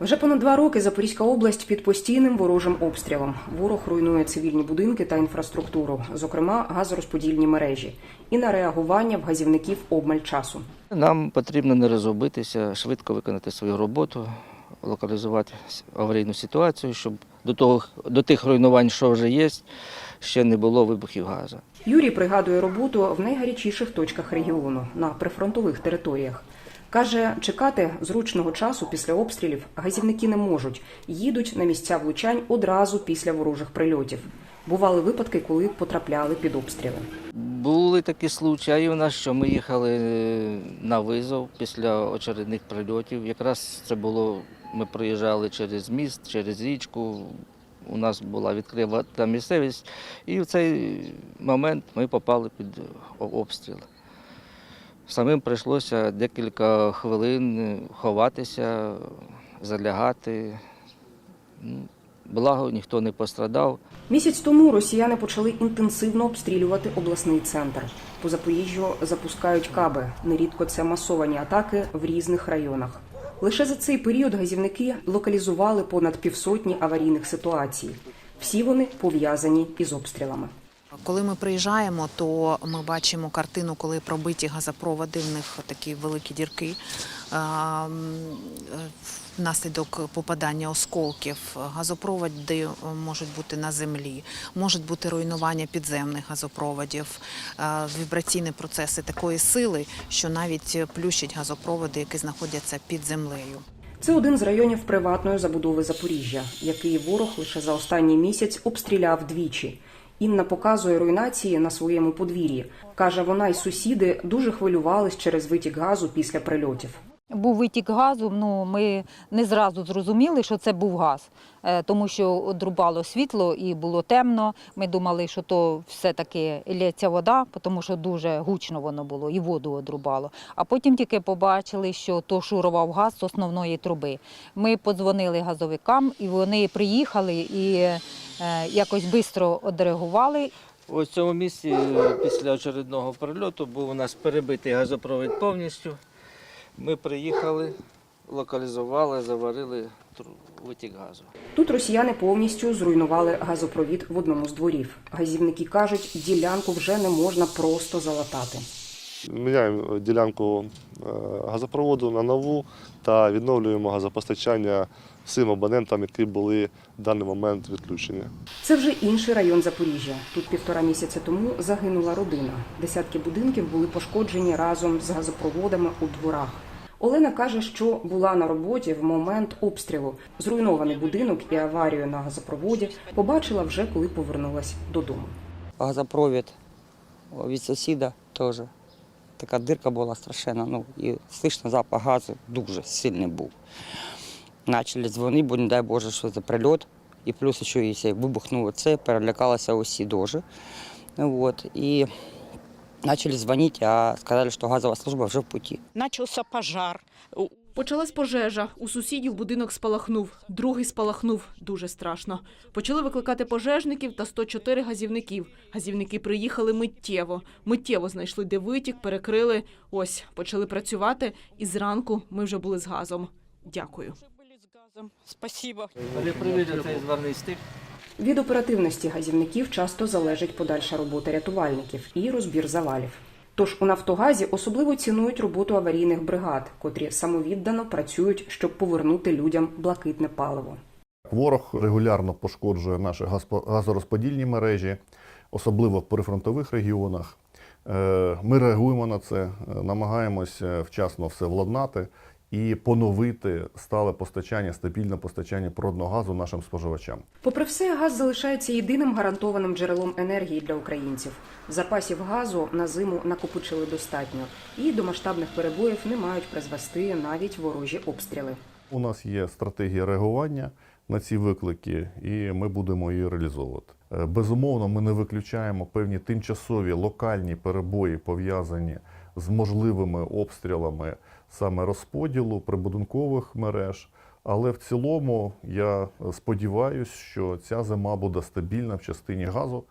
Вже понад два роки Запорізька область під постійним ворожим обстрілом. Ворог руйнує цивільні будинки та інфраструктуру, зокрема газорозподільні мережі, і на реагування в газівників обмаль часу. Нам потрібно не розгубитися, швидко виконати свою роботу, локалізувати аварійну ситуацію, щоб до, того, до тих руйнувань, що вже є, ще не було вибухів газу. Юрій пригадує роботу в найгарячіших точках регіону на прифронтових територіях. Каже, чекати зручного часу після обстрілів газівники не можуть. Їдуть на місця влучань одразу після ворожих прильотів. Бували випадки, коли потрапляли під обстріли. Були такі случаї у нас, що ми їхали на визов після очередних прильотів. Якраз це було, ми проїжджали через міст, через річку. У нас була відкрита місцевість, і в цей момент ми попали під обстріл. Самим прийшлося декілька хвилин ховатися, залягати. Ну, Благо, ніхто не пострадав. Місяць тому росіяни почали інтенсивно обстрілювати обласний центр. По Запоріжжю запускають каби. Нерідко це масовані атаки в різних районах. Лише за цей період газівники локалізували понад півсотні аварійних ситуацій. Всі вони пов'язані із обстрілами. Коли ми приїжджаємо, то ми бачимо картину, коли пробиті газопроводи, в них такі великі дірки. Внаслідок попадання осколків газопроводи е, можуть бути на землі, можуть бути руйнування підземних газопроводів, вібраційні процеси такої сили, що навіть плющать газопроводи, які знаходяться під землею. Це один з районів приватної забудови Запоріжжя, який ворог лише за останній місяць обстріляв двічі. Інна показує руйнації на своєму подвір'ї. каже, вона й сусіди дуже хвилювались через витік газу після прильотів. Був витік газу, ну ми не зразу зрозуміли, що це був газ, е, тому що одрубало світло і було темно. Ми думали, що то все-таки лється вода, тому що дуже гучно воно було, і воду одрубало. А потім тільки побачили, що то шурував газ з основної труби. Ми подзвонили газовикам, і вони приїхали і якось швидко одреагували в цьому місці е, після очередного прильоту був у нас перебитий газопровід повністю. Ми приїхали, локалізували, заварили витік газу. Тут росіяни повністю зруйнували газопровід в одному з дворів. Газівники кажуть, ділянку вже не можна просто залатати. Міняємо ділянку е, газопроводу на нову та відновлюємо газопостачання всім абонентам, які були в даний момент відключені. Це вже інший район Запоріжжя. Тут півтора місяця тому загинула родина. Десятки будинків були пошкоджені разом з газопроводами у дворах. Олена каже, що була на роботі в момент обстрілу. Зруйнований будинок і аварію на газопроводі побачила вже коли повернулась додому. газопровід від сусіда теж. Така дирка була страшенна. Ну, і слышно запах газу дуже сильний був. Почали дзвонити, бо не дай Боже, що за прильот. І плюс ще якщо вибухнуло це, перелякалися усі дуже. Вот. І почали дзвонити, а сказали, що газова служба вже в путі. Почався пожар. Почалась пожежа. У сусідів будинок спалахнув. Другий спалахнув. Дуже страшно. Почали викликати пожежників та 104 газівників. Газівники приїхали миттєво. Миттєво знайшли, де витік, перекрили. Ось, почали працювати. І зранку ми вже були з газом. Дякую. З газом. Спасибо. Від оперативності газівників часто залежить подальша робота рятувальників і розбір завалів. Тож у Нафтогазі особливо цінують роботу аварійних бригад, котрі самовіддано працюють, щоб повернути людям блакитне паливо. Ворог регулярно пошкоджує наші газорозподільні мережі, особливо в прифронтових регіонах. Е, Ми реагуємо на це, е, намагаємося вчасно все владнати і поновити стале постачання, стабільне постачання природного газу нашим споживачам. Попри все, газ залишається єдиним гарантованим джерелом енергії для українців. Запасів газу на зиму накопичили достатньо, і до масштабних перебоїв не мають призвести навіть ворожі обстріли. У нас є стратегія реагування на ці виклики, і ми будемо її реалізовувати. Е, Безумовно, ми не виключаємо певні тимчасові локальні перебої, пов'язані з можливими обстрілами саме розподілу прибудинкових мереж. Але в цілому я сподіваюся, що ця зима буде стабільна в частині газу.